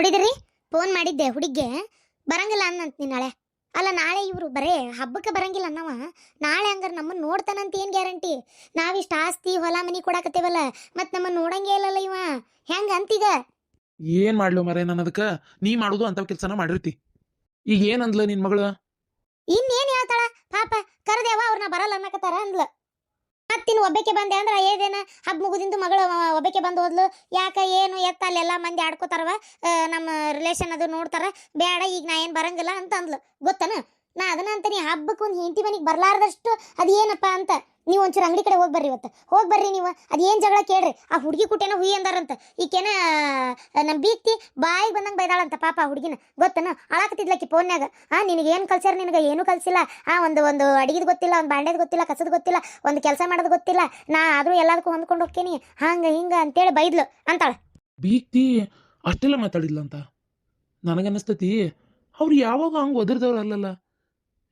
ನೋಡಿದ್ರಿ? ಫೋನ್ ಮಾಡಿದ್ದೆ ಹುಡುಗಿ ಬರಂಗಿಲ್ಲ ಅನ್ನಂತ ನಾಳೆ. ಅಲ್ಲ ನಾಳೆ ಇವರು ಬರೇ ಹಬ್ಬಕ್ಕೆ ಬರಂಗಿಲ್ಲ ಅನ್ನವ. ನಾಳೆ ಹಂಗಾರೆ ನಮ್ಮನ್ನ ನೋಡ್ತಾನಂತ ಏನು ಗ್ಯಾರಂಟಿ? ನಾವಿಷ್ಟು ಆಸ್ತಿ ಹೊಲ ಮನಿ ಕೊಡಾಕತ್ತೇವಲ್ಲ ಮತ್ತೆ ನಮ್ಮನ್ನ ನೋಡಂಗೇ ಇಲ್ಲಲ್ಲ ಇವ. ಹೆಂಗ ಅಂತೀಗ? ಏನು ಮಾಡ್ಲು ಮರೇ ನಾನು ಅದಕ್ಕೆ? ನೀ ಮಾಡೋದು ಅಂತ ಕೆಲಸನ ಮಾಡಿರ್ತಿ. ಈಗ ಏನು ಅಂದ್ಲ ನಿನ್ನ ಮಗಳು? ಇನ್ನೇನು ಹೇಳ್ತಾಳ? ಪಾಪ ಕರೆದೇವ ಅವ್ರನ್ನ ಬರಲ್ಲ ಅನ್ನಕತ್ತಾರ ಅಂದ್ಲ. ಮತ್ತಿನ್ ಒಬ್ಬಕ್ಕೆ ಬಂದೆ ಅಂದ್ರೆ ಏದೇನ ಹಬ್ಬ ಮುಗಿದಿಂದ ಮಗಳು ಒಬ್ಬಕ್ಕೆ ಬಂದು ಹೋದ್ಲು. ಯಾಕ, ಏನು, ಎತ್ತ ಅಲ್ಲೆಲ್ಲ ಮಂದಿ ಆಡ್ಕೋತಾರವ. ನಮ್ಮ ರಿಲೇಷನ್ ಅದು ನೋಡ್ತಾರ. ಬೇಡ, ಈಗ ನಾ ಏನು ಬರಂಗಿಲ್ಲ ಅಂತ ಅಂದ್ಲು ಗೊತ್ತನ? ನಾ ಅದನ್ನ ಅಂತೀನಿ ಹಬ್ಬಕ್ಕೆ ಒಂದು ಹೆಂಡತಿ ಮನೆಗೆ ಬರಲಾರದಷ್ಟು ಅದೇನಪ್ಪ ಅಂತ. ನೀವು ಒಂಚೂರು ಅಂಗಡಿ ಕಡೆ ಹೋಗಿ ಬರ್ರಿ ಇವತ್ತು. ಹೋಗಿ ಬರ್ರಿ ನೀವು. ಅದೇನು ಜಗಳ ಕೇಳ್ರಿ. ಆ ಹುಡುಗಿ ಕುಟೇನ ಹುಯಿ ಅಂದಾರಂತ. ಈಕೇನ ನಮ್ಮ ಬೀಕ್ತಿ ಬಾಯಿಗೆ ಬಂದಂಗೆ ಬೈದಾಳಂತ ಪಾಪ ಆ ಹುಡುಗಿನ. ಗೊತ್ತನ? ಅಳಾಕತ್ತಿದ್ಲಕ್ಕಿ ಫೋನ್ಯಾಗ. ಆ, ನಿನಗೆ ಏನು ಕಲ್ಸ್ಯಾರ ನಿನಗೆ? ಏನೂ ಕಲ್ಸಿಲ್ಲ. ಆ, ಒಂದು ಒಂದು ಅಡಿಗೆದು ಗೊತ್ತಿಲ್ಲ, ಒಂದು ಬಾಂಡೆದು ಗೊತ್ತಿಲ್ಲ, ಕಸದ ಗೊತ್ತಿಲ್ಲ, ಒಂದು ಕೆಲಸ ಮಾಡೋದು ಗೊತ್ತಿಲ್ಲ. ನಾ ಆದರೂ ಎಲ್ಲದಕ್ಕೂ ಹೊಂದ್ಕೊಂಡು ಹೋಗ್ತೀನಿ. ಹಂಗೆ, ಹಿಂಗೆ ಅಂತೇಳಿ ಬೈದ್ಲು. ಅಂತಾಳ. ಬೀತಿ ಅಷ್ಟೆಲ್ಲ ಮಾತಾಡಿಲ್ಲ ಅಂತ ನನಗನ್ನಿಸ್ತತಿ, ಅವ್ರು ಯಾವಾಗ ಹಂಗೆ ಒದರ್ದವ್ರು ಅಲ್ಲಲ್ಲ?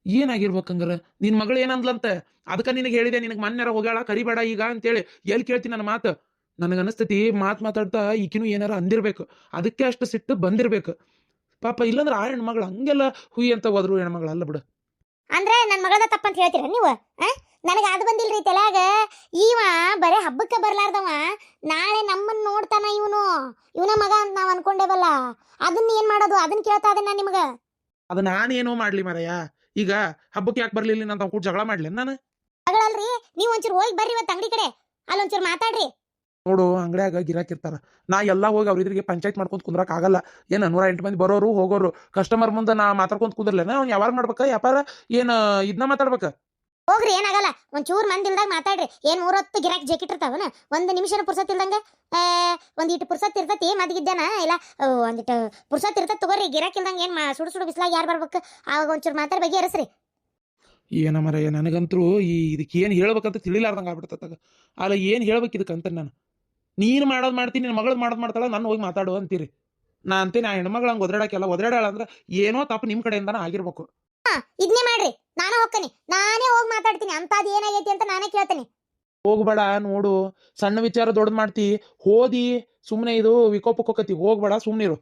ಏನಾಗಿರ್ಬೇಕಂಗಾರ ನಿನ್ ಮಗಳು ಏನಂದ್ಲಂತ? ಅದಕ್ಕೆ ನಿನಗೆ ಹೇಳಿದೆ ನಿನಗೆ ಮನ್ಯಾರ ಹೋಗ್ಯಾಳ ಕರಿಬೇಡ ಈಗ ಅಂತೇಳಿ ಎಲ್ಲಿ ಕೇಳ್ತೀನಿ ನನ್ನ ಮಾತು? ನನಗನ್ನಿಸ್ತತಿ ಮಾತು ಮಾತಾಡ್ತಾ ಈಕಿನೂ ಏನಾರ ಅಂದಿರ್ಬೇಕು. ಅದಕ್ಕೆ ಅಷ್ಟು ಸಿಟ್ಟು ಬಂದಿರ್ಬೇಕು. ಪಾಪ ಇಲ್ಲಂದ್ರೆ ಆ ಹೆಣ್ಮಗಳು ಹಂಗೆಲ್ಲ ಹುಯಿ ಅಂತ ಹೋದ್ರು ಹೆಣ್ಮಗಳು ಅಲ್ಲ ಬಿಡು. ಅಂದ್ರೆ ನನ್ನ ಮಗಳದ ತಪ್ಪಂತ ಹೇಳ್ತೀರ ನೀವು? ನನಗೆ ಅದು ಬಂದಿಲ್ರಿ ತಲೆಯಾಗ. ಇವ ಬರೇ ಹಬ್ಬಕ್ಕೆ ಬರ್ಲಾರ್ದವ. ನಾಳೆ ನಮ್ಮನ್ನ ನೋಡ್ತಾನ ಇವನು. ಇವನ ಮಗ ಅಂತ ನಾವು ಅನ್ಕೊಂಡೇವಲ್ಲ. ಅದನ್ನ ಏನ್ ಮಾಡೋದು? ಅದನ್ನ ಕೇಳ್ತಾ ಅದನ್ನ ನಾನು ಅದ ಅದು ನಾನೇನೋ ಮಾಡ್ಲಿ ಮರಯ್ಯ ಈಗ ಹಬ್ಬಕ್ಕೆ ಯಾಕೆ ಬರ್ಲಿಲ್ಲ ನಾನು ಕೂಡ ಜಗಳ ಮಾಡ್ಲಿ ನಾನು? ಜಗಳಲ್ರಿ ನೀವು ಒಂಚೂರು ಹೋಗಿ ಬರ್ರಿ ಇವತ್ತು ಅಂಗಡಿ ಕಡೆ. ಅಲ್ಲಿ ಒಂಚೂರು ಮಾತಾಡ್ರಿ. ನೋಡು ಅಂಗಡ್ಯಾಗ ಗಿರಾಕಿರ್ತಾರ ನಾ ಎಲ್ಲ ಹೋಗಿ ಅವ್ರ ಇದ್ರಿಗೆ ಪಂಚಾಯತ್ ಮಾಡ್ಕೊಂತ ಕುಂದ್ರಕ್ ಆಗಲ್ಲ. ಏನ ನೂರ ಎಂಟು ಮಂದಿ ಬರೋರು ಹೋಗೋರು. ಕಸ್ಟಮರ್ ಮುಂದೆ ನಾ ಮಾತಾಡ್ಕೊಂತ ಕುಂದ್ರಲ್ಲ ಅವ್ನು ಯಾವಾಗ ಮಾಡ್ಬೇಕ? ವ್ಯಾಪಾರ? ಏನ್ ಇದನ್ನ ಮಾತಾಡ್ಬೇಕ? ಹೋಗ್ರಿ ಏನಾಗಲ್ಲ. ಒಂಚೂರು ಮಂದಿ ಇಲ್ದಾಗ ಮಾತಾಡ್ರಿ. ಏನ್ ಮೂರೊತ್ತು ಗಿರಾಕ್ ಇರ್ತಾವನ ಒಂದ್ ನಿಮಿಷನ ಪುರ್ಸತ್ ಇಲ್ದಂಗ? ಆ, ಒಂದ್ ಇಟ್ಟು ಪುರ್ಸತ್ ಇರ್ತತಿ ಮದ್ಗಿದ್ದೇನ ಇಲ್ಲ ಒಂದಿಟ್ಟು ಪುರ್ಸತ್ ಇರ್ತತ್ ತಗೋರಿ. ಗಿರಾಕ್ ಇಲ್ದಂಗ ಏನ್ ಸುಡು ಸುಡು ಬಿಸ್ಲಾಗ ಯಾರು ಬರ್ಬೇಕು? ಆವಾಗ ಒಂಚೂರು ಮಾತಾಡಿ ಅರಸ್ರಿ ಏನ ಮರ ನನಗಂತರೂ ಈ ಇದಕ್ಕೆ ಏನು ಹೇಳ್ಬೇಕಂತ ತಿಳಿಲಾರ್ದಂಗ ಆಗ್ಬಿಡ್ತದ ಅಲ್ಲ ಏನು ಹೇಳ್ಬೇಕು ಇದಕ್ಕಂತ ನಾನು? ನೀನು ಮಾಡೋದು ಮಾಡ್ತೀನಿ ನಿನ್ನ ಮಗಳು ಮಾಡೋದು ಮಾಡ್ತಾಳ ನಾನು ಹೋಗಿ ಮಾತಾಡು ಅಂತೀರಿ. ನಾ ಅಂತೀನಿ ಆ ಹೆಣ್ಮಗಳು ಹಂಗೆ ಒದ್ರಾಡಕ್ಕೆಲ್ಲ ಒದರಾಡಾಳ ಅಂದ್ರೆ ಏನೋ ತಪ್ಪು ನಿಮ್ಮ ಕಡೆಯಿಂದನ ಆಗಿರ್ಬೇಕು. ಇದನ್ನೇ ಮಾಡ್ರಿ. ನಾನು ಹೋಗ್ತೀನಿ. ನಾನೇ ಹೋಗಿ ಮಾತಾಡ್ತೀನಿ. ಅಂತದ್ ಏನಾಗೈತಿ ಅಂತ ನಾನೇ ಕೇಳ್ತೀನಿ. ಹೋಗ್ಬೇಡ ನೋಡು. ಸಣ್ಣ ವಿಚಾರ ದೊಡ್ಡದು ಮಾಡ್ತಿ. ಹೋದಿ. ಸುಮ್ಮನೆ ಇದು ವಿಕೋಪಕ್ಕೋಕತಿ ಹೋಗ್ಬೇಡ ಸುಮ್ಮನಿರು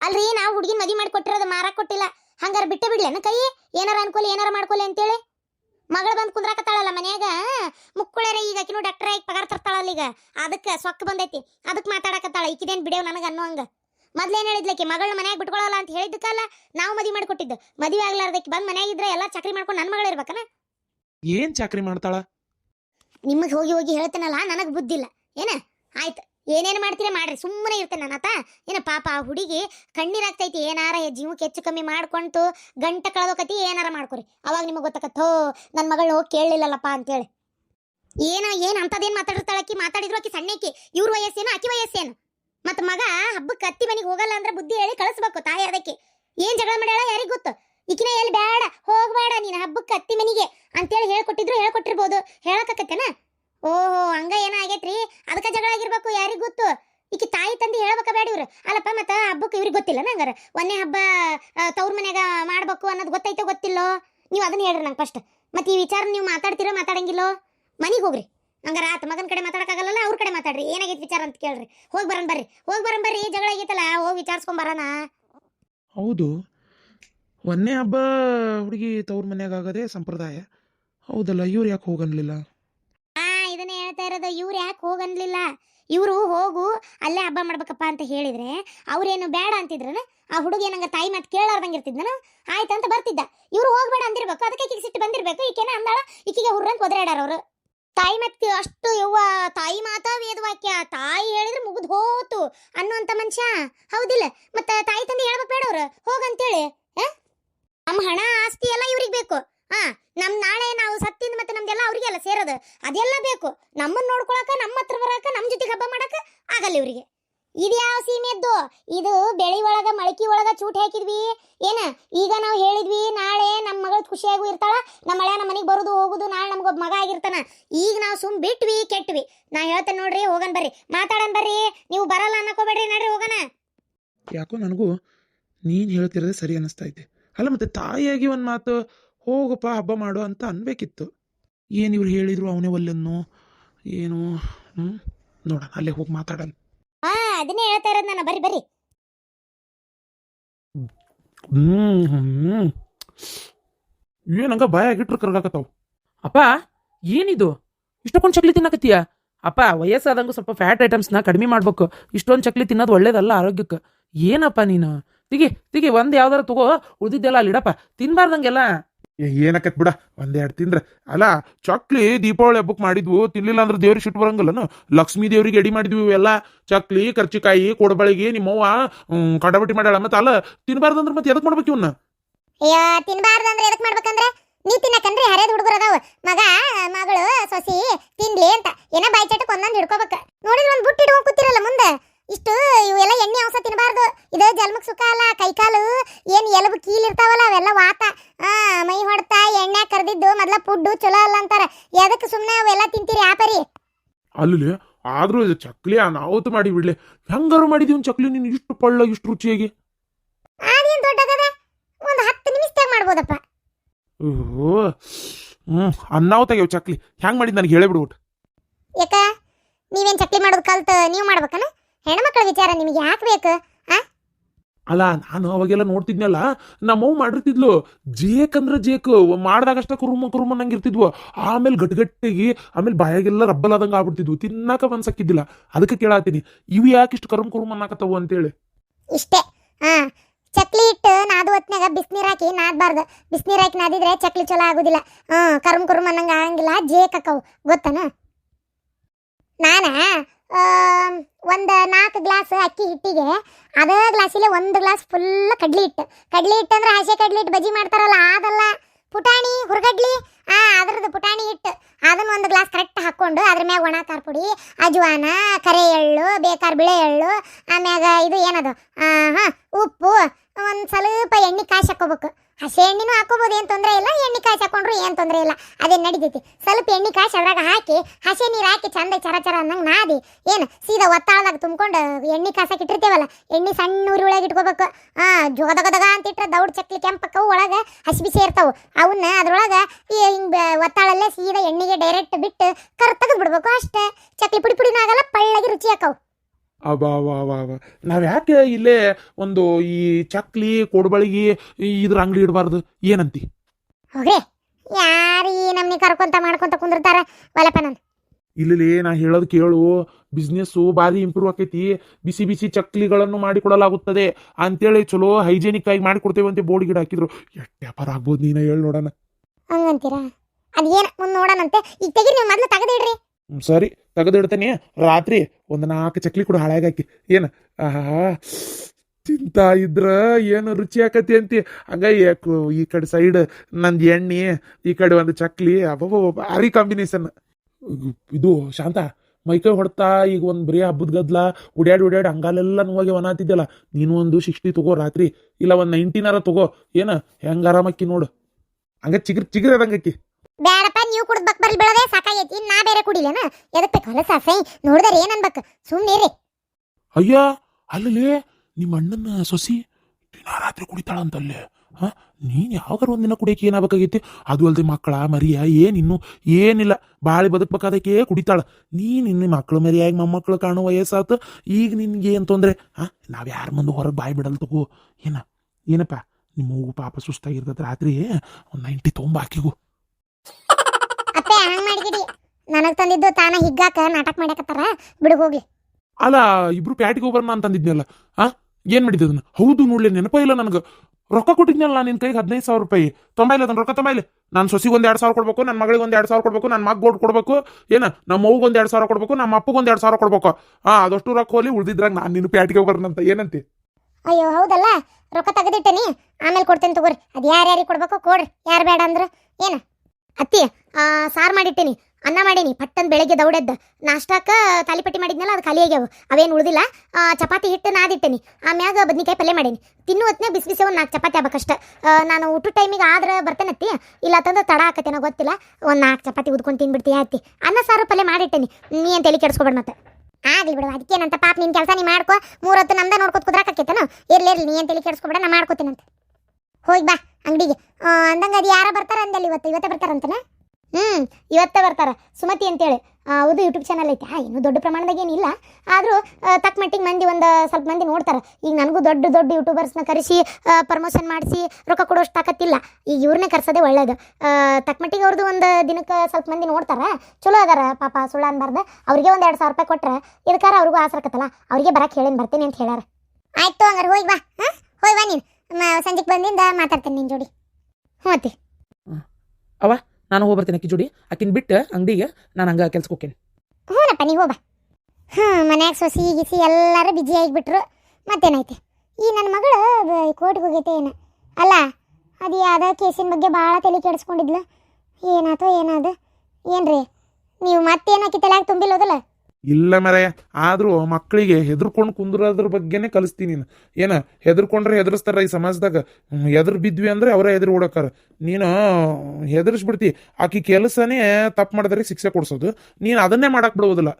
ಅಲ್ರಿ ನಾವು ಹುಡುಗಿನ ಮದಿ ಮಾಡಿ ಕೊಟ್ಟಿರೋದು ಮಾರಾಕ್ ಕೊಟ್ಟಿಲ್ಲ. ಹಂಗಾರ ಬಿಟ್ಟೆ ಬಿಡ್ಲೇನ ಕೈ. ಏನಾರ ಅನ್ಕೊಲಿ ಏನಾರ ಮಾಡ್ಕೊಲಿ ಅಂತೇಳಿ. ಮಗಳು ಬಂದು ಕುಂದ್ರಾಕತ್ತಾಳಲ್ಲ ಮನ್ಯಾಗ. ಮುಕ್ಕುಳೇರ ಈಗ ಆಕಿನೂ ಡಾಕ್ಟರ್ ಆಗಿ ಪಗಾರ ತರ್ತಾಳಲ್ಲ ಈಗ. ಅದಕ್ಕೆ ಸೊಕ್ಕ ಬಂದೈತಿ. ಅದಕ್ಕೆ ಮಾತಾಡಕತ್ತಾಳ. ಈಕಿದೇನ್ ಬಿಡೇವ್ ನನಗೆ ಅನ್ನುವಂಗ ಮೊದ್ಲೇನ್ ಹೇಳಿದ್ಲಕ್ಕೆ ಮಗಳ ಮನ್ಯಾಗ ಬಿಟ್ಕೊಳಲ್ಲ ಅಂತ ಹೇಳಿದ್ದಕ್ಕಲ್ಲ ನಾವು ಮದಿ ಮಾಡಿಕೊಟ್ಟಿದ್ದು. ಮದುವೆ ಆಗ್ಲಾರ್ದಕ್ಕೆ ಬಂದ್ ಮನ್ಯಾಗ ಇದ್ರೆ ಎಲ್ಲ ಚಕ್ರಿ ಮಾಡ್ಕೊಂಡು ನನ್ನ ಮಗಳು ಇರ್ಬೇಕನ? ಏನ್ ಚಾಕ್ರಿ ಮಾಡ್ತಾಳ? ನಿಮಗೆ ಹೋಗಿ ಹೋಗಿ ಹೇಳ್ತೇನಲ್ಲ ನನಗೆ ಬುದ್ಧಿ ಇಲ್ಲ. ಏನ? ಆಯ್ತು. ಏನೇನ್ ಮಾಡ್ತೀರಾ ಮಾಡ್ರಿ ಸುಮ್ಮನೆ ಇರ್ತೇನೆ ನನ್ನ ಆತ? ಏನ ಪಾಪ ಆ ಹುಡುಗಿ ಕಣ್ಣೀರಾಗ್ತೈತಿ ಏನಾರ ಜೀವಕ್ಕೆ ಹೆಚ್ಚು ಕಮ್ಮಿ ಮಾಡ್ಕೊಂತು ಗಂಟ ಕಳೆದೋಕತಿ ಏನಾರ ಮಾಡ್ಕೊರಿ. ಅವಾಗ ನಿಮಗೆ ಗೊತ್ತಾಕತ್ತೋ ನನ್ ಮಗಳು ಹೋಗಿ ಕೇಳಲಿಲ್ಲಲ್ಲಪ್ಪ ಅಂತೇಳಿ. ಏನ ಏನು ಅಂತದೇನ್ ಮಾತಾಡಿರ್ತಾಳಕ್ಕಿ ಮಾತಾಡಿದ್ರು ಆಕಿ ಸಣ್ಣಕ್ಕಿ. ಇವ್ರ ವಯಸ್ಸೇನು ಆಕಿ ವಯಸ್ಸೇನು? ಮತ್ತು ಮಗ ಹಬ್ಬಕ್ಕೆ ಅತ್ತಿ ಮನೆಗೆ ಹೋಗಲ್ಲ ಅಂದ್ರೆ ಬುದ್ಧಿ ಹೇಳಿ ಕಳಿಸ್ಬೇಕು ತಾಯಿ ಅದಕ್ಕೆ ಏನ್ ಜಗಳ ಮಾಡ್ಯಾಳ ಯಾರಿಗೆ ಗೊತ್ತು? ಈಕಿನ ಎಲ್ಲಿ ಬೇಡ ಹೋಗ್ಬೇಡ ನೀನು ಹಬ್ಬಕ್ಕೆ ಅತ್ತಿ ಮನೆಗೆ ಅಂತೇಳಿ ಹೇಳ್ಕೊಟ್ಟಿದ್ರು ಹೇಳ್ಕೊಟ್ಟಿರ್ಬೋದು. ಹೇಳಕತ್ತೇನ ಓಹೋ, ಹಂಗ ಏನ ಅದಕ್ಕೆ ಜಗಳ ಆಗಿರ್ಬೇಕು ಯಾರಿಗ್ ಗೊತ್ತು? ಈಕಿ ತಾಯಿ ತಂದೆ ಹೇಳ್ಬೇಕ ಬೇಡ ಇವ್ರು. ಅಲ್ಲಪ್ಪ, ಮತ್ತೆ ಹಬ್ಬಕ್ಕೆ ಇವ್ರಿಗೆ ಗೊತ್ತಿಲ್ಲ ನಂಗಾರ ಒಂದೇ ಹಬ್ಬ ತವ್ರ ಮನ್ಯಾಗ ಮಾಡ್ಬೇಕು ಅನ್ನೋದು ಗೊತ್ತೈತೋ ಗೊತ್ತಿಲ್ಲೋ? ನೀವು ಅದನ್ನ ಹೇಳ್ರಿ ನಂಗೆ ಫಸ್ಟ್ ಮತ್ತೆ ಈ ವಿಚಾರ ನೀವು ಮಾತಾಡ್ತಿರೋ ಮಾತಾಡಂಗಿಲ್ಲೋ? ಮನಿಗೆ ಹೋಗ್ರಿ. ಹಂಗಾರ ಆತ ಮಗನ ಕಡೆ ಮಾತಾಡಕ್ಕಾಗಲ್ಲ ಅವ್ರ ಕಡೆ ಮಾತಾಡ್ರಿ. ಏನಾಗೈತಿ ವಿಚಾರ ಅಂತ ಕೇಳ್ರಿ. ಹೋಗಿ ಬರೋಣ ಬರ್ರಿ. ಹೋಗಿ ಬರೋಣ ಬರ್ರಿ. ಜಗಳ ಆಗೈತಲ್ಲ ಹೋಗಿ ವಿಚಾರಿಸ್ಕೊಂಡ್ ಬರೋಣ ಹೌದು. ಒಂದೇ ಹಬ್ಬ ಹುಡುಗಿ ತವ್ರ ಮನ್ಯಾಗ ಆಗದೆ ಸಂಪ್ರದಾಯ. ಹೌದಲ್ಲ ಇವ್ರು ಯಾಕೆ ಹೋಗನ್ಲಿಲ್ಲ ಆ ಇದನ್ನ ಹೇಳ್ತಾ ಇರೋದು. ಇವ್ರು ಯಾಕೆ ಹೋಗನ್ಲಿಲ್ಲ ಇವರು ಹೋಗು ಅಲ್ಲೇ ಹಬ್ಬ ಮಾಡ್ಬೇಕಪ್ಪ ಅಂತ ಹೇಳಿದ್ರೆ ಅವ್ರೇನು ಬೇಡ ಅಂತಿದ್ರು ಆ ಹುಡುಗಿ ನಂಗೆ ತಾಯಿ ಮತ್ತೆ ಕೇಳಾರ್ದಂಗೆ ಇರ್ತಿದ್ನ ಆಯ್ತು ಅಂತ ಬರ್ತಿದ್ದ. ಇವ್ರು ಹೋಗ್ಬೇಡ ಅಂದಿರ್ಬೇಕು. ಅದಕ್ಕೆ ಈಕಿಗೆ ಸಿಟ್ಟು ಬಂದಿರ್ಬೇಕು. ಈಕೆನ ಅಂದಾಳ? ಈಕಿಗೆ ಹುರ್ರಂತ ಒದರಾಡ್ಯಾರ ಅವರು. ತಾಯಿ ಮತ್ತೆ ಅಷ್ಟು ಯವ್ವ, ತಾಯಿ ಮಾತಾ ವೇದವಾಕ್ಯ. ತಾಯಿ ಹೇಳಿದ್ರೆ ಮುಗಿದು ಹೋತು ಅನ್ನುವಂತ ಮನುಷ್ಯ. ಹೌದಿಲ್ಲ? ಮತ್ತೆ ತಾಯಿ ತಂದೆ ಹೇಳ್ಬೇಕು ಬೇಡ ಅವ್ರು ಹೋಗಂತೇಳಿ? ನಮ್ಮ ಹಣ, ಆಸ್ತಿ ಎಲ್ಲ ಇವ್ರಿಗೆ ಬೇಕು. ಹಾ? ನಮ್ ನಾಳೆ ನಾವು ಸತ್ತಿಂದ ಮತ್ತೆ ನಮ್ದೆಲ್ಲ ಅವ್ರಿಗೆಲ್ಲ ಸೇರೋದು. ಅದೆಲ್ಲ ಬೇಕು. ನಮ್ಮನ್ನ ನೋಡ್ಕೊಳಕ ನಮ್ಮ ಹತ್ರ ಬರಾಕ ನಮ್ಮ ಜೊತೆಗೆ ಹಬ್ಬ ಮಾಡಕ ಆಗಲ್ಲ ಇವ್ರಿಗೆ. ಇದು ಯಾವ ಸೀಮೆದ್ದು ಇದು ಬೆಳಿ ಒಳಗ, ಮಳಕಿ ಒಳಗ ಚೂಟ್ ಹಾಕಿದ್ವಿ. ಏನ? ಈಗ ನಾವು ಹೇಳಿದ್ವಿ, ನಾಳೆ ನಮ್ಮ ಮಗಳು ಖುಷಿಯಾಗೂ ಇರ್ತಾಳ, ನಮ್ಮ ಮಳೆ ನಮ್ಮ ಮನೆಗೆ ಬರೋದು, ಹೋಗುದು, ನಾಳೆ ನಮ್ಗೊಬ್ಬ ಮಗ ಆಗಿರ್ತಾನ. ಈಗ ನಾವು ಸುಮ್ ಬಿಟ್ವಿ, ಕೆಟ್ವಿ. ನಾ ಹೇಳ್ತೇನೆ ನೋಡ್ರಿ, ಹೋಗನ್ ಬರ್ರಿ. ಮಾತಾಡನ್ ಬರ್ರಿ. ನೀವು ಬರಲ್ಲ ಅನ್ನಕೋಬೇಡ್ರಿ ನಡ್ರಿ ಹೋಗಣ ಯಾಕೋ ನನಗೂ ನೀನು ಹೇಳ್ತಿರೋದೇ ಸರಿ ಅನ್ನಿಸ್ತಾ ಐತೆ ಅಲ್ಲ ಮತ್ತೆ ತಾಯಿಯಾಗಿ ಒಂದು ಮಾತು, ಹೋಗಪ್ಪ, ಹಬ್ಬ ಮಾಡು ಅಂತ ಅನ್ಬೇಕಿತ್ತು. ಏನು ಇವ್ರು ಹೇಳಿದ್ರು ಅವನೇ ಒಲ್ಲೆನ್ನು? ಏನು? ಹ್ಞೂ ನೋಡೋಣ, ಅಲ್ಲೇ ಹೋಗಿ ಮಾತಾಡೋಣ. ಹಾ ಅದನ್ನೇ ಹೇಳ್ತಾ ಇರೋದು ನಾನು. ಬರ್ರಿ ಬರ್ರಿ. ಹ್ಮ್ ಹ್ಮ್ ಏನಂಗ ಭಯ ಆಗಿಟ್ರು ಕರ್ಗಾಕತ್ತಾವ? ಅಪ್ಪ ಏನಿದು? ಇಷ್ಟೊಂದು ಚಕ್ಲಿ ತಿನ್ನಕತ್ತೀಯ? ಅಪ್ಪ ವಯಸ್ಸಾದಂಗ ಸ್ವಲ್ಪ ಫ್ಯಾಟ್ ಐಟಮ್ಸ್ನ ಕಡಿಮೆ ಮಾಡ್ಬೇಕು. ಇಷ್ಟೊಂದು ಚಕ್ಲಿ ತಿನ್ನೋದು ಒಳ್ಳೇದಲ್ಲ ಆರೋಗ್ಯಕ್ಕೆ. ಏನಪ್ಪ ನೀನು? ತಿಗಿ ತಿಗಿ ಒಂದು ಯಾವ್ದಾರ ತಗೋ. ಉಳಿದಿದ್ದೆಲ್ಲ ಅಲ್ಲಿಡಪ್ಪ. ತಿನ್ಬಾರ್ದಂಗೆಲ್ಲ. ಏನಕತ್ ಬಿಡ? ಒಂದೆರಡು ತಿಂದ್ರೆ. ಅಲ್ಲ, ಚಕ್ಲಿ ದೀಪಾವಳಿ ಹಬ್ಬಕ್ಕೆ ಮಾಡಿದ್ವು, ತಿನ್ಲಿಲ್ಲ ಅಂದ್ರೆ ದೇವ್ರಿಗೆ ಸಿಟ್ಟು ಬರಂಗಲ್ಲನು ಲಕ್ಷ್ಮೀ ದೇವ್ರಿಗೆ ಎಡಿ ಮಾಡಿದ್ವಿ ಇವೆಲ್ಲ. ಚಕ್ಲಿ, ಕರ್ಚಿಕಾಯಿ, ಕೊಡಬಳಿಗೆ, ನಿಮ್ಮವ್ವ ಕಡಬಟ್ಟಿ ಮಾಡ್ಯಾಳ ಮತ್ತೆ ಅಲ್ಲ ತಿನ್ಬಾರ್ದಂದ್ರೆ ಮತ್ತೆ ಎದಕ್ ಮಾಡ್ಬೇಕು ಇವನ್ನ ಅಯ್ಯೋ ತಿನ್ಬಾರ್ದಂದ್ರೆ ಎದಕ್ ಮಾಡ್ಬೇಕಂದ್ರೆ? ನೀ ತಿನ್ನಕಂದ್ರೆ ಹರಿಯದ ಹುಡುಗರು ಅದಾವ? ಮಗ, ಮಗಳು, ಸೊಸಿ ತಿನ್ಲಿ ಅಂತ. ಏನ ಬಾಯಿ ಚಟಕ್ ಒಂದೊಂದ್ ಹಿಡ್ಕೋಬೇಕ. ನೋಡಿದ್ರೆ ಒಂದ್ ಬುಟ್ಟಿ ಹಿಡ್ಕೊಂಡ್ ಕೂತಿರಲ್ಲ ಮುಂದೆ? ಇಷ್ಟು ಇವೆಲ್ಲ ಎಣ್ಣೆ ಅಂಶ ತಿನ್ನಬಾರ್ದು ಇದು ಜಲ್ಮಕ್ ಸುಖ ಅಲ್ಲ ಕೈಕಾಲು ಏನು ಎಲಬು ಕೀಲ್ ಇರ್ತಾವಲ್ಲ ಅವೆಲ್ಲ ವಾತ. ಆ ಮೈ ಹೊಡ್ತಾ ಎಣ್ಣೆ ಕರೆದಿದ್ದು ಮೊದಲ ಫುಡ್ಡು ಚಲೋ ಅಲ್ಲ ಅಂತಾರೆ. ಎದಕ್ಕೆ ಸುಮ್ಮನೆ ಅವೆಲ್ಲ ತಿಂತೀರಿ ಆಪರಿ ಅಲ್ಲಿ ಆದರೂ ಇದು ಚಕ್ಲಿ ನಾವತ್ತು ಮಾಡಿ ಬಿಡ್ಲಿ. ಹೆಂಗಾರು ಮಾಡಿದೀವಿ ಚಕ್ಲಿ ನೀನು ಇಷ್ಟು ಪಳ್ಳ ಇಷ್ಟು ರುಚಿಯಾಗಿ? ಅದೇನು ದೊಡ್ಡಗದ? ಒಂದು ಹತ್ತು ನಿಮಿಷದಾಗ ಮಾಡ್ಬೋದಪ್ಪ. ಓಹೋ ಹ್ಞೂ ಅನ್ನಾವ್ ತೆಗ್ಯಾವ ಚಕ್ಲಿ. ಹೆಂಗೆ ಮಾಡಿದ್ ನನಗೆ ಹೇಳೇ ಬಿಡ್ಬಿಟ್ಟು ಯಾಕ ನೀವೇನು ಚಕ್ಲಿ ಮಾಡೋದು ಕಲ್ತು ನೀವು ಮಾಡ್ಬೇಕನ? ಹೆಣ್ಮಕ್ಳ ವಿಚಾರ ನಿಮಗೆ ಯಾಕೆ ಬೇಕು ಅಲ್ಲ ನಾನು ಅವಾಗೆಲ್ಲ ನೋಡ್ತಿದ್ನಲ್ಲ ನಮ್ಮವ್ ಮಾಡಿರ್ತಿದ್ಲು. ಜೇಕ್ ಅಂದ್ರೆ ಜೇಕ್ ಮಾಡ್ದಾಗಷ್ಟ ಕುರುಮ ಕುರುಮ ನಂಗೆ ಇರ್ತಿದ್ವು. ಆಮೇಲೆ ಗಟ್ಟಿಗಟ್ಟಿಗೆ ಆಮೇಲೆ ಬಾಯಾಗೆಲ್ಲ ರಬ್ಬಲಾದಂಗ ಆಗ್ಬಿಡ್ತಿದ್ವು. ತಿನ್ನಾಕ ಮನ್ಸಕ್ಕಿದ್ದಿಲ್ಲ ಅದಕ್ಕೆ ಕೇಳಾತೀನಿ ಇವು ಯಾಕೆ ಇಷ್ಟು ಕರುಮ್ ಕುರುಮ್ ಅನ್ನಕತ್ತವು ಅಂತೇಳಿ. ಇಷ್ಟೇ ಹಾ ಚಕ್ಲಿ ಇಟ್ಟು ನಾದು ಹೊತ್ನಾಗ ಬಿಸಿನೀರ್ ಹಾಕಿ ನಾದ್ಬಾರ್ದು. ಬಿಸಿನೀರ್ ಹಾಕಿ ನಾದಿದ್ರೆ ಚಕ್ಲಿ ಚಲೋ ಆಗುದಿಲ್ಲ. ಹ್ಮ್ ಕರುಮ್ ಕುರುಮ್ ಅನ್ನಂಗ ಆಗಂಗಿಲ್ಲ. ಜೇಕ್ ಅಕ್ಕವು ಗೊತ್ತನ? ನಾನ? ಒಂದ್ ನಾಲ್ಕು ಗ್ಲಾಸ್ ಅಕ್ಕಿ ಹಿಟ್ಟಿಗೆ, ಅದೇ ಗ್ಲಾಸಿಲೆ ಒಂದು ಗ್ಲಾಸ್ ಫುಲ್ ಕಡ್ಲಿ ಹಿಟ್ಟು. ಕಡ್ಲಿ ಹಿಟ್ಟು ಅಂದ್ರೆ ಹಸೆ ಕಡ್ಲಿ ಹಿಟ್ಟು ಬಜ್ಜಿ ಮಾಡ್ತಾರಲ್ಲ, ಅದಲ್ಲ ಪುಟಾಣಿ, ಹುರ್ಗಡ್ಲಿ, ಆ, ಅದ್ರದ್ದು ಪುಟಾಣಿ ಹಿಟ್ಟು. ಅದನ್ನ ಒಂದು ಗ್ಲಾಸ್ ಕರೆಕ್ಟ್ ಹಾಕ್ಕೊಂಡು ಅದ್ರ ಮ್ಯಾಗ ಒಣ ಖಾರ ಪುಡಿ, ಅಜ್ವಾನ ಕರೆ ಎಳ್ಳು ಬೇಕಾರ್ ಬಿಳೆ ಎಳ್ಳು ಆಮ್ಯಾಗ ಇದು ಏನದು? ಹಾಂ, ಉಪ್ಪು, ಒಂದು ಸ್ವಲ್ಪ ಎಣ್ಣೆ ಕಾಯಿ ಹಾಕೋಬೇಕು ಹಸಿ ಎಣ್ಣೆನೂ ಹಾಕೋಬೋದು, ಏನು ತೊಂದರೆ ಇಲ್ಲ. ಎಣ್ಣೆ ಕಾಯಿ ಹಾಕೊಂಡ್ರು ಏನು ತೊಂದರೆ ಇಲ್ಲ. ಅದೇ ನಡಿತೈತಿ? ಸ್ವಲ್ಪ ಎಣ್ಣೆ ಕಾಯಿ ಅದ್ರಾಗ ಹಾಕಿ, ಹಸಿ ನೀರು ಹಾಕಿ ಚಂದ ಚರ ಚರ ಅನ್ನಂಗೆ ನಾದಿ ಏನು ಸೀದಾ ಒತ್ತಾಳದಾಗ ತುಂಬ್ಕೊಂಡು ಎಣ್ಣೆ ಕಾಸಕ್ಕೆ ಇಟ್ಟಿರ್ತೇವಲ್ಲ, ಎಣ್ಣೆ ಸಣ್ಣ ಉರಿ ಒಳಗೆ ಇಟ್ಕೋಬೇಕು. ಆ ಜೋಗದಗದಗ ಅಂತ ಇಟ್ಟರೆ ದೌಡ್ ಚಕ್ಲಿ ಕೆಂಪಕ್ಕವು ಒಳಗೆ ಹಸಿ ಬಿಸಿ ಇರ್ತಾವು. ಅವನ್ನ ಅದ್ರೊಳಗೆ ಹಿಂಗೆ ಒತ್ತಾಳಲ್ಲೇ ಸೀದಾ ಎಣ್ಣೆಗೆ ಡೈರೆಕ್ಟ್ ಬಿಟ್ಟು ಕರ್ ತೆಗೆದು ಬಿಡ್ಬೇಕು ಅಷ್ಟೇ. ಚಕ್ಲಿ ಪುಡಿ ಪುಡಿನೂ ಆಗಲ್ಲ, ಪಳ್ಳಗೆ ರುಚಿ ಹಾಕವು. ಅಬಾ ವಾ ವಾ ವಾ ನಾವ್ ಯಾಕೆ ಇಲ್ಲೇ ಒಂದು ಈ ಚಕ್ಲಿ ಕೊಡ್ಬಳಿಗಿ ಇದ್ರ ಅಂಗಡಿ ಇಡಬಾರ್ದು? ಏನಂತಿ? ಹೋಗ್ರಿ. ಯಾರು ಈ ನಮ್ನಿ ಕರ್ಕೊಂತ ಮಾಡ್ಕೊಂತ ಕುಂದಿರ್ತಾರ? ಒಲಪ ನಾನು. ಇಲ್ಲಿ ನಾ ಹೇಳೋದು ಕೇಳು. ಬಿಸ್ನೆಸ್ಸು ಭಾರಿ ಇಂಪ್ರೂವ್ ಆಕೈತಿ. ಬಿಸಿ ಬಿಸಿ ಚಕ್ಲಿಗಳನ್ನು ಮಾಡಿಕೊಡಲಾಗುತ್ತದೆ ಅಂತೇಳಿ ಚಲೋ ಹೈಜೆನಿಕ್ ಆಗಿ ಮಾಡಿಕೊಡ್ತೇವೆ ಅಂತ ಬೋರ್ಡ್ ಗಿಡ ಹಾಕಿದ್ರು. ಎಷ್ಟು ವ್ಯಾಪಾರ ಆಗ್ಬೋದು ನೀನ ಹೇಳಿ ನೋಡೋಣ. ಹಂಗಂತೀರಾ? ಅದೇನ ಮುಂದೆ ನೋಡೋಣಂತೆ. ಈಗ ತೆಗೀರಿ ನೀವು ಮೊದಲು ತೆಗೆದಿಡ್ರಿ. ಸರಿ, ತೆಗೆದಿಡ್ತೇನೆ. ರಾತ್ರಿ ಒಂದು ನಾಲ್ಕು ಚಕ್ಲಿ ಕೂಡ ಹಾಳಾಗಾಕಿ ಏನು? ಆಹಾ, ಚಿಂತ ಇದ್ರ ಏನು ರುಚಿ ಆಕತಿ ಅಂತಿ? ಹಂಗ ಈ ಕಡೆ ಸೈಡ್ ನಂದು ಎಣ್ಣೆ, ಈ ಕಡೆ ಒಂದು ಚಕ್ಲಿ ಅಬ್ಬಬ್ಬ ಭಾರಿ ಕಾಂಬಿನೇಷನ್ ಇದು ಶಾಂತ, ಮೈಕೈ ಹೊಡ್ತಾ ಈಗ ಒಂದು ಬರೀ ಹಬ್ಬದ ಗದ್ಲ, ಉಡ್ಯಾಡಿ ಉಡ್ಯಾಡಿ ಹಂಗಾಲೆಲ್ಲ ನೋವಾಗಿ ಒನಾತಿದ್ದಲ್ಲ ನೀನು ಒಂದು ಸಿಕ್ಸ್ಟಿ ತಗೋ ರಾತ್ರಿ. ಇಲ್ಲ ಒಂದು ನೈಂಟಿನಾರ ತಗೋ. ಏನು? ಹೆಂಗೆ ಆರಾಮಕ್ಕಿ ನೋಡು. ಹಂಗ ಚಿಗ್ರ ಚಿಗ್ರ ಅದಂಗಕ್ಕಿ ಬೇಡಪ್ಪ, ನೀವು ಕುಡ್ದು ಬರ್ಲಿ ಬೆಳದೆ ಸಾಕಾಗೈತಿ ನಾ ಬೇರೆ ಕುಡಿಲೇನ? ಎದಕ್ಕೆ ಬೇಕು? ಹೊಲಸ ಸೈ ನೋಡಿದ್ರೆ ಏನ್ ಅನ್ಬೇಕು? ಅಯ್ಯ ಅಲ್ಲಿ ನಿಮ್ಮ ಅಣ್ಣನ ಸೊಸಿ ದಿನ ರಾತ್ರಿ ಕುಡಿತಾಳಂತಲ್ಲೇ. ಹಾ? ನೀನ್ ಯಾವಾಗಾರ ಒಂದಿನ ಕುಡಿಯಕ್ಕೆ ಏನಾಗಬೇಕಾಗೈತಿ ಅದು ಅಲ್ದೆ ಮಕ್ಕಳ ಮರಿಯ ಏನಿನ್ನು ಏನಿಲ್ಲ. ಬಾಳಿ ಬದುಕ್ಬೇಕಾದಕ್ಕೆ ಕುಡಿತಾಳ. ನೀನು ಇನ್ನು ಮಕ್ಕಳು ಮರಿಯಾಗಿ ಮೊಮ್ಮಕ್ಕಳು ಕಾಣೋ ವಯಸ್ಸಾತು. ಈಗ ನಿನ್ಗೆ ಏನ್ ತೊಂದ್ರೆ? ಹಾ? ನಾವ್ ಯಾರ ಮುಂದೆ ಹೊರಗೆ ಬಾಯಿ ಬಿಡಲ್ ತಗೋ. ಏನ? ಏನಪ್ಪ? ನಿಮ್ಮ ಪಾಪ ಸುಸ್ತಾಗಿರ್ತದ ರಾತ್ರಿ. ಒಂದ್ ನೈಂಟಿ ತೊಂಬ ಹಾಕಿಗು. ಅಪ್ಪೆ ಹಂಗ್ ಮಾಡಿಗಿಡಿ ನನಗ್ ತಂದಿದ್ದು ತಾನ ಹಿಗ್ಗಾಕ ನಾಟಕ ಮಾಡಕತ್ತಾರ ಬಿಡು ಹೋಗ್ಲಿ. ಅಲ್ಲ ಇಬ್ರು ಪ್ಯಾಟಿಗೆ ಹೋಗ್ಬರೋಣ ಅಂತಂದಿದ್ನಲ್ಲ. ಆ? ಏನ್ ಮಾಡಿದ್ದೆ ಅದನ್ನ? ಹೌದು ನೋಡ್ಲಿ ನೆನಪ ಇಲ್ಲ ನನಗೆ. ರೊಕ್ಕ ಕೊಟ್ಟಿದ್ನಲ್ಲ ನಿನ್ ಕೈಗೆ ಹದಿನೈದು ಸಾವಿರ ರೂಪಾಯಿ. ತೊಂಬೈಲ ಅದನ್ನ ರೊಕ್ಕ ತೊಂಬೈಲೆ ನಾನು ಸೊಸಿಗೆ ಒಂದ್ ಎರಡ್ ಸಾವಿರ ಕೊಡ್ಬೇಕು ನನ್ನ ಮಗಳಿಗೆ ಒಂದ್ ಎರಡ್ ಸಾವಿರ ಕೊಡ್ಬೇಕು ನನ್ನ ಮಗ ಗೋಡ್ ಕೊಡ್ಬೇಕು ಏನ ನಮ್ಮ ಅವ್ಗೆ ಒಂದ್ ಎರಡ್ ಸಾವಿರ ಕೊಡ್ಬೇಕು ನಮ್ಮ ಅಪ್ಪಗೆ ಒಂದ್ ಎರಡ್ ಸಾವಿರ ಕೊಡ್ಬೇಕು. ಆ ಅದಷ್ಟು ರೊಕ್ಕ ಹೋಲಿ ಉಳಿದಿದ್ರಾಗ ನಾನು ನಿನ್ನ ಪ್ಯಾಟಿಗೆ ಹೋಗ್ಬರೋಣಂತ ಏನಂತಿ? ಅಯ್ಯೋ ಹೌದಲ್ಲ? ರೊಕ್ಕ ತೆಗೆದಿಟ್ಟನಿ ಆಮೇಲೆ ಕೊಡ್ತೇನೆ ತಗೋರಿ. ಅದು ಯಾರ್ಯಾರಿಗೆ ಕೊಡ್ಬೇಕು ಕೊಡ್ರಿ. ಯಾರು ಬೇಡ ಅಂದ್ರ? ಏನ? ಅತ್ತಿ ಆ, ಸಾರ್ ಮಾಡಿಟ್ಟೇನಿ ಅನ್ನ ಮಾಡೀನಿ ಪಟ್ಟನ್ ಬೆಳಗ್ಗೆ ದೌಡದ್ದು. ನಾಷ್ಟಾಕ ತಾಲಿಪಟ್ಟಿ ಮಾಡಿದ್ನಲ್ಲ, ಅದು ಖಾಲಿ ಆಗ್ಯಾವ. ಅವೇನು ಉಳಿದಿಲ್ಲ. ಚಪಾತಿ ಹಿಟ್ಟು ನಾದಿಟ್ಟೇನಿ ಆಮ್ಯಾಗ ಬದ್ನಿಕಾಯಿ ಪಲ್ಯ ಮಾಡೀನಿ. ತಿನ್ನು ಹೊತ್ನ್ಯಾಗ ಬಿಸಿ ಬಿಸಿ ಒಂದು ನಾಲ್ಕು ಚಪಾತಿ ಆಗ್ಬೇಕಷ್ಟ. ನಾನು ಊಟದ ಟೈಮಿಗೆ ಆದ್ರೆ ಬರ್ತೇನತ್ತಿ. ಇಲ್ಲ ಅಂತಂದ್ರೆ ತಡ ಆಕತ್ತೇನೋ ಗೊತ್ತಿಲ್ಲ. ಒಂದು ನಾಲ್ಕು ಚಪಾತಿ ಉದ್ಕೊಂಡು ತಿನ್ಬಿಡ್ತೀಯ ಅತ್ತಿ ಅನ್ನ ಸಾರು ಪಲ್ಯ ಮಾಡಿಟ್ಟೇನಿ. ನೀ ಅಂತೇಳಿ ತಲೆ ಕೆಡಿಸ್ಕೊಬೇಡ ಮತ್ತೆ. ಆಗ್ಲಿ ಬಿಡು, ಅದಕ್ಕೇನಂತ ಪಾಪ ನಿನ್ನ ಕೆಲಸ ನೀ ಮಾಡ್ಕೋ. ಮೂರೊತ್ತು ನಮ್ದ ನೋಡ್ಕೊತ ಕುದ್ರಾಕತ್ತೇನೋ ಇರ್ಲಿ ಇರ್ಲಿ, ನೀ ಅಂತೇಳಿ ತಲೆ ಕೆಡಿಸ್ಕೊಬೇಡ, ನಾ ಮಾಡ್ಕೋತೀನಂತ ಹೋಗಿ ಬಾ ಅಂಗಡಿಗೆ. ಅಂದಂಗ ಅದು ಯಾರು ಬರ್ತಾರ ಅಂದಲ್ಲಿ ಇವತ್ತು. ಇವತ್ತೇ ಬರ್ತಾರಂತನ? ಹ್ಮ್, ಇವತ್ತೇ ಬರ್ತಾರ. ಸುಮತಿ ಅಂತೇಳಿ. ಹೌದು ಯೂಟ್ಯೂಬ್ ಚಾನಲ್ ಐತೆ. ಇನ್ನೂ ದೊಡ್ಡ ಪ್ರಮಾಣದಾಗ ಏನಿಲ್ಲ. ಆದರೂ ತಕ್ಕ ಮಟ್ಟಿಗೆ ಮಂದಿ ಒಂದು ಸ್ವಲ್ಪ ಮಂದಿ ನೋಡ್ತಾರೆ. ಈಗ ನನಗೂ ದೊಡ್ಡ ದೊಡ್ಡ ಯೂಟ್ಯೂಬರ್ಸ್ನ ಕರೆಸಿ ಪ್ರಮೋಷನ್ ಮಾಡಿಸಿ ರೊಕ್ಕ ಕೊಡೋಷ್ಟು ತಾಕತ್ತಿಲ್ಲ. ಈಗ ಇವ್ರನ್ನೇ ಕರ್ಸೋದೇ ಒಳ್ಳೇದು. ತಕ್ಕ ಮಟ್ಟಿಗೆ ಅವ್ರದ್ದು ಒಂದು ದಿನಕ್ಕೆ ಸ್ವಲ್ಪ ಮಂದಿ ನೋಡ್ತಾರೆ. ಚಲೋ ಅದಾರ ಪಾಪ ಸುಳ್ಳು ಅನ್ಬಾರ್ದು. ಅವ್ರಿಗೆ ಒಂದು ಎರಡು ಸಾವಿರ ರೂಪಾಯಿ ಕೊಟ್ಟರೆ ಇದಕ್ಕಾರ ಅವ್ರಿಗೂ ಆಸರಕತ್ತಲ್ಲ ಅವ್ರಿಗೆ ಬರಕ್ಕೆ ಹೇಳೇನು ಬರ್ತೀನಿ ಅಂತ ಹೇಳ್ಯಾರ. ಆಯ್ತು ಹಂಗಾರೆ ಹೋಗಿ ಬಾ. ಹಾಂ, ಹೋಗಿ ಬಾ ನೀನು. ಸಂಜೆಗೆ ಬಂದಿಂದ ಮಾತಾಡ್ತೀನಿ ನಿನ್ನ ಜೋಡಿ. ಹ್ಞೂ ಅತ್ತಿ. ನಾನು ಹೋಗ್ಬರ್ತೀನಿ ಅಕ್ಕಿ ಜೋಡಿ. ಅಕ್ಕಿನ ಬಿಟ್ಟು ಅಂಗಡಿಗೆ ನಾನು ಹಂಗೆ ಕೆಲ್ಸಕ್ಕೆ ಹೋಗ್ತೇನೆ. ಹ್ಞೂನಪ್ಪ ನೀವು ಹೋಗ ಹ್ಞೂ ಮನ್ಯಾಗ ಸೊಸಿ ಗಿಸಿ ಎಲ್ಲರೂ ಬಿಜಿ ಆಗಿಬಿಟ್ರು. ಮತ್ತೇನೈತೆ ಈ ನನ್ನ ಮಗಳು ಕೋರ್ಟ್ಗೆ ಹೋಗೈತೆ ಏನು? ಅಲ್ಲ, ಅದು ಯಾವುದೋ ಕೇಸಿನ ಬಗ್ಗೆ ಭಾಳ ತಲೆ ಕೆಡಿಸ್ಕೊಂಡಿದ್ಲು. ಏನಾತೋ ಏನಾದ. ಏನ್ರಿ? ನೀವು ಮತ್ತೇನು ಆಕಿ ತುಂಬಿಲ್ಲ ತುಂಬಿಲ್ಲೋದಲ್ಲ ಇಲ್ಲ ಮರೆಯ. ಆದರೂ ಮಕ್ಕಳಿಗೆ ಹೆದರ್ಕೊಂಡು ಕುಂದ್ರೋದ್ರ ಬಗ್ಗೆನೇ ಕಲಿಸ್ತೀನಿ ನೀನು. ಏನ ಹೆದರ್ಕೊಂಡ್ರೆ ಹೆದರ್ಸ್ತಾರ ಈ ಸಮಾಜದಾಗ? ಎದುರು ಬಿದ್ವಿ ಅಂದ್ರೆ ಅವರೇ ಎದುರು ಓಡಕ್ಕಾರ. ನೀನು ಹೆದರ್ಸ್ಬಿಡ್ತಿ. ಆಕಿ ಕೆಲಸನೇ ತಪ್ಪು ಮಾಡಿದ್ರೆ ಶಿಕ್ಷೆ ಕೊಡ್ಸೋದು. ನೀನು ಅದನ್ನೇ ಮಾಡಕ್ ಬಿಡುವುದಿಲ್ಲ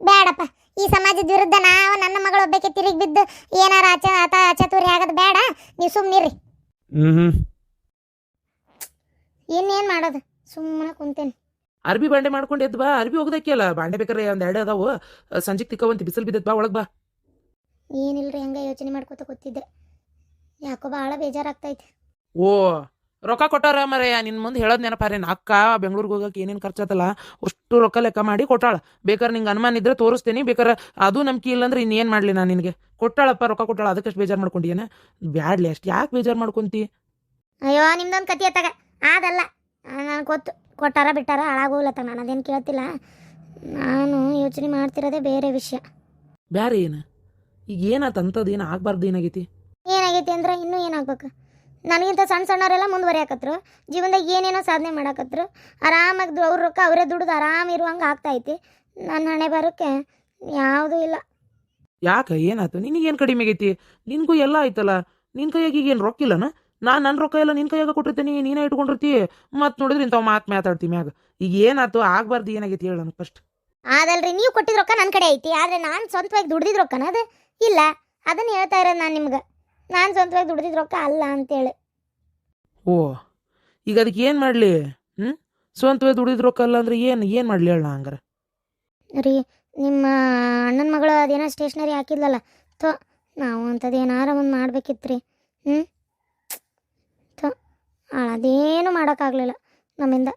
ಬೇಡಪ್ಪ. ಈ ಸಮಾಜದ ವಿರುದ್ಧ ನಾವು ನನ್ನ ಮಗಳು ಒಬ್ಬಕ್ಕೆ ತಿರುಗಿ ಬಿದ್ದು ಏನಾರ ಅಚ ಆತ ಅಚತುರ್ಯ ಆಗೋದು ಬೇಡ. ನೀವು ಸುಮ್ಮನಿರಿ ಹ್ಮ್ ಇನ್ನೇನ್ ಇನ್ನೇನು ಮಾಡೋದು? ಸುಮ್ಮನೆ ಕುಂತೇನೆ. ಅರ್ಬಿ ಬಾಂಡೆ ಮಾಡ್ಕೊಂಡು ಎದ್ದು ಬಾ ಅರ್ಬಿ ಹೋಗದಕ್ಕಿಲ್ಲ ಬಾಂಡೆ ಬೇಕಾರೆ ಒಂದ್ ಎರಡು ಅದಾವು. ಸಂಜೆಗೆ ತಿಕ್ಕವಂತಿ ಬಿಸಿಲು ಬಿದ್ದತ್ ಬಾ ಒಳಗೆ ಬಾ. ಏನಿಲ್ರಿ ಹಂಗೆ ಯೋಚನೆ ಮಾಡ್ಕೊತ ಕೂತಿದ್ದೆ. ಯಾಕೋ ಭಾಳ ಬೇಜಾರಾಗ್ತೈತೆ. ಓ ರೊಕ್ಕ ಕೊಟ್ಟಾರ ಮರಯ್ಯ ನಿನ್ ಮುಂದೆ ಹೇಳೋದ್ ನೆನಪಾರೆ ಅಕ್ಕ ಬೆಂಗ್ಳೂರ್ಗೆ ಹೋಗಕ್ಕೆ ಏನೇನು ಖರ್ಚಾತಲ್ಲ ಅಷ್ಟು ರೊಕ್ಕ ಲೆಕ್ಕ ಮಾಡಿ ಕೊಟ್ಟಾಳ. ಬೇಕಾದ್ರೆ ನಿಂಗೆ ಅನುಮಾನ ಇದ್ರೆ ತೋರಿಸ್ತೀನಿ ಬೇಕಾರೆ ಅದು ನಂಬಿಕೆ ಇಲ್ಲಂದ್ರೆ ಇನ್ನೇನು ಮಾಡಲಿ ನಾನು ನಿನಗೆ. ಕೊಟ್ಟಾಳಪ್ಪ ರೊಕ್ಕ ಕೊಟ್ಟಾಳ ಅದಕ್ಕಷ್ಟು ಬೇಜಾರು ಮಾಡ್ಕೊಂಡಿಯೇನ? ಬ್ಯಾಡ್ಲಿ ಅಷ್ಟು ಯಾಕೆ ಬೇಜಾರು ಮಾಡ್ಕೊಂತಿ? ಅಯ್ಯೋ ನಿಮ್ದೊಂದು ಕತಿ ಅತ್ತಾಗ. ಅದಲ್ಲ ನನಗೆ ಗೊತ್ತು. ಕೊಟ್ಟಾರ ಬಿಟ್ಟಾರ ಹಾಳಾಗೋಗ್ಲತ್ತ ನಾನು ಅದೇನು ಕೇಳ್ತಿಲ್ಲ. ನಾನು ಯೋಚನೆ ಮಾಡ್ತಿರೋದೇ ಬೇರೆ ವಿಷಯ. ಬ್ಯಾರೆ ಏನು? ಈಗ ಏನಾತ ಅಂತದ್ ಏನು ಆಗಬಾರ್ದು ಏನಾಗೈತಿ? ಏನಾಗೈತಿ ಅಂದ್ರೆ ಇನ್ನೂ ಏನಾಗ್ಬೇಕು ನನಗಿಂತ ಸಣ್ಣ ಸಣ್ಣವರೆಲ್ಲ ಮುಂದುವರಿಯಾಕತ್ರು ಜೀವನದಾಗ ಏನೇನೋ ಸಾಧನೆ ಮಾಡಾಕತ್ರು ಆರಾಮಾಗಿ ಅವ್ರ ರೊಕ್ಕ ಅವರೇ ದುಡ್ದು ಆರಾಮ ಇರುವಂಗೆ ಆಗ್ತೈತಿ ನನ್ನ ಹಣೆ ಬರೋಕ್ಕೆ ಯಾವುದೂ ಇಲ್ಲ. ಯಾಕೆ? ಏನಾಯ್ತು ನಿನಗೇನು ಕಡಿಮೆ ಆಗೈತಿ? ನಿನಗೂ ಎಲ್ಲ ಆಯ್ತಲ್ಲ? ನಿನ್ನ ಕೈಯಾಗ ಈಗ ಏನು ರೊಕ್ಕ ಇಲ್ಲನ ನಾನು ನನ್ನ ರೊಕ್ಕ ಎಲ್ಲ ನಿನ್ನ ಕೈಯಾಗ ಕೊಟ್ಟಿರ್ತೀನಿ ನೀನೇ ಇಟ್ಕೊಂಡಿರ್ತಿ. ಮತ್ತೆ ನೋಡಿದ್ರೆ ಇಂಥವು ಮಾತು ಮಾತಾಡ್ತಿ ಮ್ಯಾಗ. ಈಗ ಏನಾಯ್ತು? ಆಗ್ಬಾರ್ದು ಏನಾಗೈತಿ ಹೇಳ ನನಗೆ ಫಸ್ಟ್ ಆದಲ್ರಿ ನೀವು ಕೊಟ್ಟಿದ ರೊಕ್ಕ ನನ್ನ ಕಡೆ ಐತಿ. ಆದರೆ ನಾನು ಸ್ವಂತವಾಗಿ ದುಡ್ದಿದ್ ರೊಕ್ಕನ ಅದು? ಇಲ್ಲ. ಅದನ್ನು ಹೇಳ್ತಾ ಇರೋದು ನಾನು ನಿಮ್ಗೆ. ನಾನು ಸ್ವಂತವಾಗಿ ದುಡ್ದಿದ್ ರೊಕ್ಕ ಅಲ್ಲ ಅಂತೇಳಿ. ಓ ಈಗ ಅದಕ್ಕೆ ಏನು ಮಾಡಲಿ? ಹ್ಞೂ ಸ್ವಂತವಾಗಿ ದುಡಿದ ರೊಕ್ಕ ಅಲ್ಲ ಅಂದ್ರೆ ಏನು ಏನು ಮಾಡಲಿ ಹೇಳ ಹಂಗಾರೆ? ರೀ ನಿಮ್ಮ ಅಣ್ಣನ ಮಗಳು ಅದೇನೋ ಸ್ಟೇಷ್ನರಿ ಹಾಕಿದ್ಲಲ್ಲ. ತೋ ನಾವು ಅಂಥದ್ದು ಏನಾರ ಒಂದು ಮಾಡ್ಬೇಕಿತ್ತು ರೀ ಹ್ಞೂ ಅದೇನು ಮಾಡೋಕ್ಕಾಗಲಿಲ್ಲ ನಮ್ಮಿಂದ.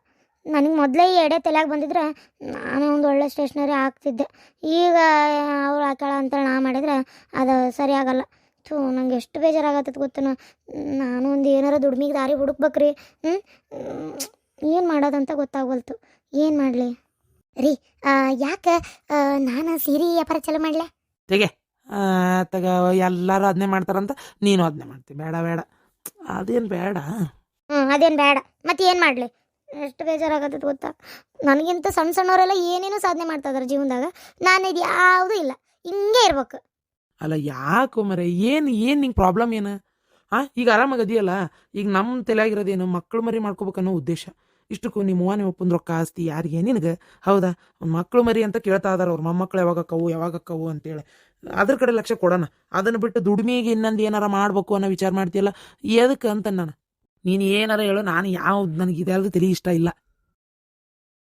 ನನಗೆ ಮೊದಲೇ ಈ ಎಡೆ ತಲೆಯಾಗ ಬಂದಿದ್ರೆ ನಾನು ಒಂದು ಒಳ್ಳೆ ಸ್ಟೇಷ್ನರಿ ಹಾಕ್ತಿದ್ದೆ. ಈಗ ಅವ್ರು ಹಾಕ್ಯಾಳ ಅಂತೇಳಿ ನಾ ಮಾಡಿದ್ರೆ ಅದು ಸರಿಯಾಗಲ್ಲ. ಥೂ, ನಂಗೆ ಎಷ್ಟು ಬೇಜಾರಾಗತ್ತದ ಗೊತ್ತೇನು? ನಾನು ಒಂದು ಏನಾರ ದುಡ್ಮಿಗೆ ದಾರಿ ಹುಡುಕ್ಬೇಕ್ರಿ. ಹ್ಞೂ ಏನು ಮಾಡೋದಂತ ಗೊತ್ತಾಗವಲ್ತು. ಏನು ಮಾಡಲಿ? ರೀ ಯಾಕೆ ನಾನು ಸೀರೆ ವ್ಯಾಪಾರ ಚಾಲು ಮಾಡಲೇ? ತೆಗೆ. ತಗ, ಎಲ್ಲರೂ ಅದನ್ನೇ ಮಾಡ್ತಾರಂತ ನೀನು ಅದನ್ನೇ ಮಾಡ್ತಿ. ಬೇಡ ಬೇಡ. ಅದೇನು ಬೇಡ? ಹ್ಞೂ ಅದೇನು ಬೇಡ. ಮತ್ತೆ ಏನು ಮಾಡಲಿ? ಎಷ್ಟು ಬೇಜಾರಾಗತ್ತದ ಗೊತ್ತಾ? ನನಗಿಂತ ಸಣ್ಣ ಸಣ್ಣವರೆಲ್ಲ ಏನೇನು ಸಾಧನೆ ಮಾಡ್ತಾ ಇದಾರೆ ಜೀವನದಾಗ. ನಾನು ಇದು ಯಾವುದೂ ಇಲ್ಲ. ಹಿಂಗೆ ಇರ್ಬೇಕು. ಅಲ್ಲ ಯಾಕೋ ಮರೆ? ಏನು ಏನು ನಿಂಗೆ ಪ್ರಾಬ್ಲಮ್ ಏನು? ಹಾಂ ಈಗ ಆರಾಮಾಗದಿಯಲ್ಲ ಈಗ ನಮ್ಮ ತಲೆಯಾಗಿರೋದೇನು ಮಕ್ಕಳು ಮರಿ ಮಾಡ್ಕೋಬೇಕನ್ನೋ ಉದ್ದೇಶ. ಇಷ್ಟಕ್ಕೂ ನಿಮ್ಮ ಅವ್ವ ನಿಮ್ಮ ಅಪ್ಪನ ರೊಕ್ಕ ಆಸ್ತಿ ಯಾರಿಗೆ? ನಿನಗೆ? ಹೌದಾ? ಮಕ್ಕಳು ಮರಿ ಅಂತ ಕೇಳ್ತಾ ಇದಾರೆ ಅವ್ರು ಮೊಮ್ಮಕ್ಳು ಯಾವಾಗ ಅಕ್ಕವು ಯಾವಾಗ ಅಕ್ಕವು ಅಂತೇಳಿ. ಅದ್ರ ಕಡೆ ಲಕ್ಷ ಕೊಡೋಣ. ಅದನ್ನು ಬಿಟ್ಟು ದುಡಿಮೆಗೆ ಇನ್ನೊಂದು ಏನಾರ ಮಾಡಬೇಕು ಅನ್ನೋ ವಿಚಾರ ಮಾಡ್ತೀಯಲ್ಲ? ಎದಕ್ಕೆ ಅಂತ ನಾನು? ನೀನು ಏನಾರ ಹೇಳು ನಾನು ಯಾವ ನನಗೆ ಇದೆಲ್ಲದು ತಲೆ ಇಷ್ಟ ಇಲ್ಲ.